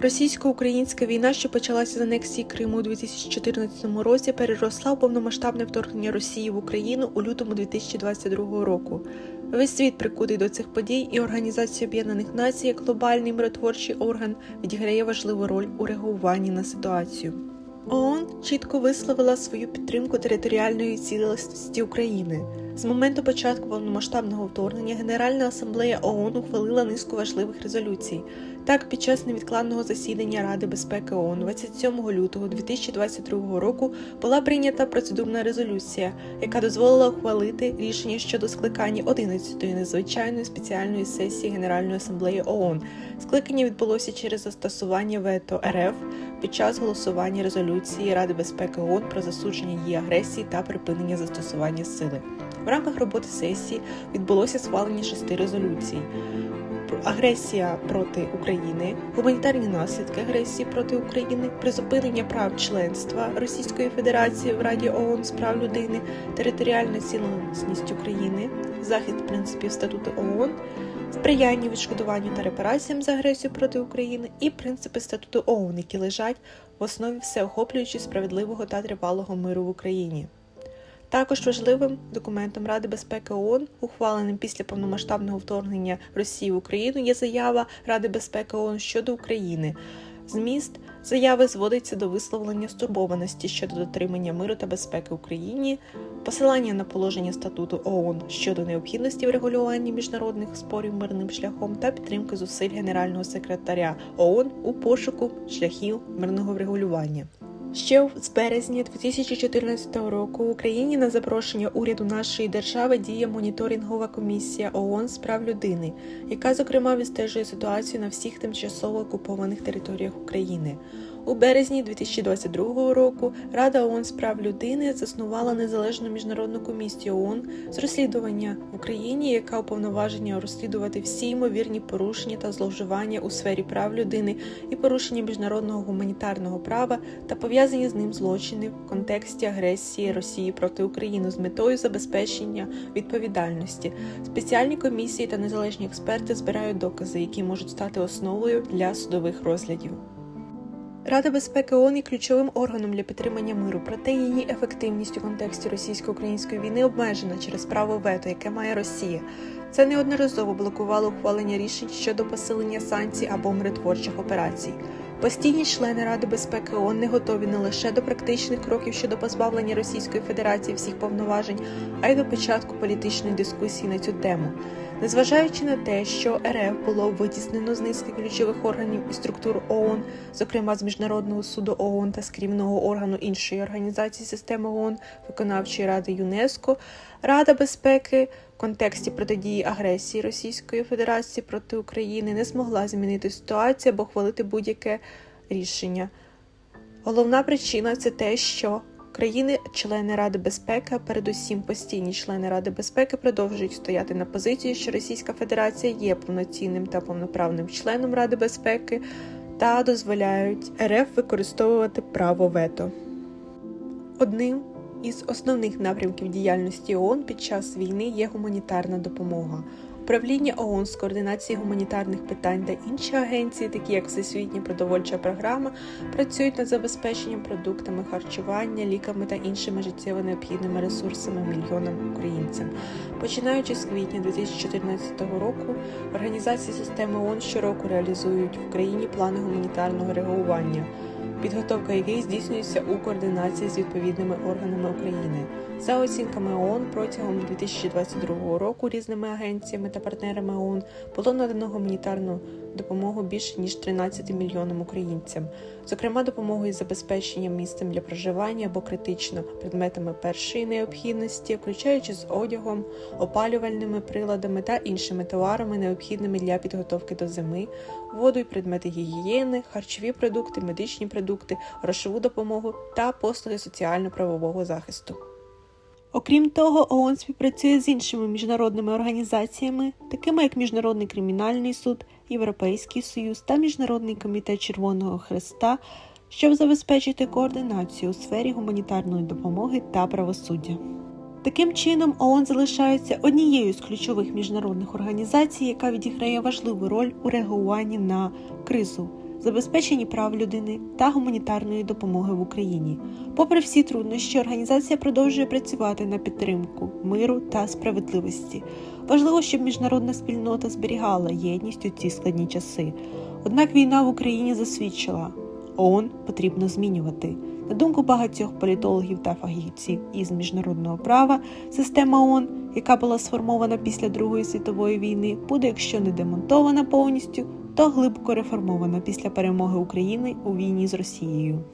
Російсько-українська війна, що почалася з анексії Криму у 2014 році, переросла у повномасштабне вторгнення Росії в Україну у лютому 2022 року. Весь світ прикутий до цих подій, і Організація Об'єднаних Націй, як глобальний миротворчий орган, відіграє важливу роль у реагуванні на ситуацію. ООН чітко висловила свою підтримку територіальної цілісності України. З моменту початку повномасштабного вторгнення Генеральна асамблея ООН ухвалила низку важливих резолюцій. Так, під час невідкладного засідання Ради безпеки ООН 27 лютого 2022 року була прийнята процедурна резолюція, яка дозволила ухвалити рішення щодо скликання 11-ї незвичайної спеціальної сесії Генеральної асамблеї ООН. Скликання відбулося через застосування вето РФ під час голосування резолюції Ради безпеки ООН про засудження її агресії та припинення застосування сили. В рамках роботи сесії відбулося схвалення шести резолюцій. Агресія проти України, гуманітарні наслідки агресії проти України, призупинення прав членства Російської Федерації в Раді ООН з прав людини, територіальна цілісність України, захист принципів статуту ООН, сприяння відшкодуванню та репараціям за агресію проти України і принципи статуту ООН, які лежать в основі всеохоплюючи справедливого та тривалого миру в Україні. Також важливим документом Ради безпеки ООН, ухваленим після повномасштабного вторгнення Росії в Україну, є заява Ради безпеки ООН щодо України. Зміст заяви зводиться до висловлення стурбованості щодо дотримання миру та безпеки Україні, посилання на положення статуту ООН щодо необхідності врегулювання міжнародних спорів мирним шляхом та підтримки зусиль Генерального секретаря ООН у пошуку шляхів мирного врегулювання. Ще з березня 2014 року в Україні на запрошення уряду нашої держави діє моніторингова комісія ООН з прав людини, яка зокрема відстежує ситуацію на всіх тимчасово окупованих територіях України. У березні 2022 року Рада ООН з прав людини заснувала незалежну міжнародну комісію ООН з розслідування в Україні, яка уповноваження розслідувати всі ймовірні порушення та зловживання у сфері прав людини і порушення міжнародного гуманітарного права та пов'язані з ним злочини в контексті агресії Росії проти України з метою забезпечення відповідальності. Спеціальні комісії та незалежні експерти збирають докази, які можуть стати основою для судових розглядів. Рада безпеки ООН є ключовим органом для підтримання миру, проте її ефективність у контексті російсько-української війни обмежена через право вето, яке має Росія. Це неодноразово блокувало ухвалення рішень щодо посилення санкцій або миротворчих операцій. Постійні члени Ради безпеки ООН не готові не лише до практичних кроків щодо позбавлення Російської Федерації всіх повноважень, а й до початку політичної дискусії на цю тему. Незважаючи на те, що РФ було витіснено з низки ключових органів і структур ООН, зокрема з Міжнародного суду ООН та з керівного органу іншої організації системи ООН, виконавчої ради ЮНЕСКО, Рада безпеки в контексті протидії агресії Російської Федерації проти України не змогла змінити ситуацію або хвалити будь-яке рішення. Головна причина це те, що країни-члени Ради безпеки, а передусім постійні члени Ради безпеки, продовжують стояти на позиції, що Російська Федерація є повноцінним та повноправним членом Ради безпеки та дозволяють РФ використовувати право вето. Одним із основних напрямків діяльності ООН під час війни є гуманітарна допомога. Управління ООН з координації гуманітарних питань та інші агенції, такі як Всесвітня продовольча програма, працюють над забезпеченням продуктами харчування, ліками та іншими життєво необхідними ресурсами мільйонам українцям. Починаючи з квітня 2014 року, організації системи ООН щороку реалізують в Україні плани гуманітарного реагування підготовка яких здійснюється у координації з відповідними органами України. За оцінками ООН протягом 2022 року різними агенціями та партнерами ООН було надано гуманітарну допомогу більше ніж 13 мільйонам українцям, зокрема допомогою із забезпеченням місцем для проживання або критично предметами першої необхідності, включаючи з одягом, опалювальними приладами та іншими товарами, необхідними для підготовки до зими, воду і предмети гігієни, харчові продукти, медичні продукти, грошову допомогу та послуги соціально-правового захисту. Окрім того, ООН співпрацює з іншими міжнародними організаціями, такими як Міжнародний кримінальний суд, Європейський Союз та Міжнародний комітет Червоного Хреста, щоб забезпечити координацію у сфері гуманітарної допомоги та правосуддя. Таким чином, ООН залишається однією з ключових міжнародних організацій, яка відіграє важливу роль у реагуванні на кризу. Забезпеченні прав людини та гуманітарної допомоги в Україні. Попри всі труднощі, організація продовжує працювати на підтримку миру та справедливості. Важливо, щоб міжнародна спільнота зберігала єдність у ці складні часи. Однак війна в Україні засвідчила, ООН потрібно змінювати. На думку багатьох політологів та фахівців із міжнародного права, система ООН, яка була сформована після Другої світової війни, буде, якщо не демонтована повністю, то глибоко реформована після перемоги України у війні з Росією.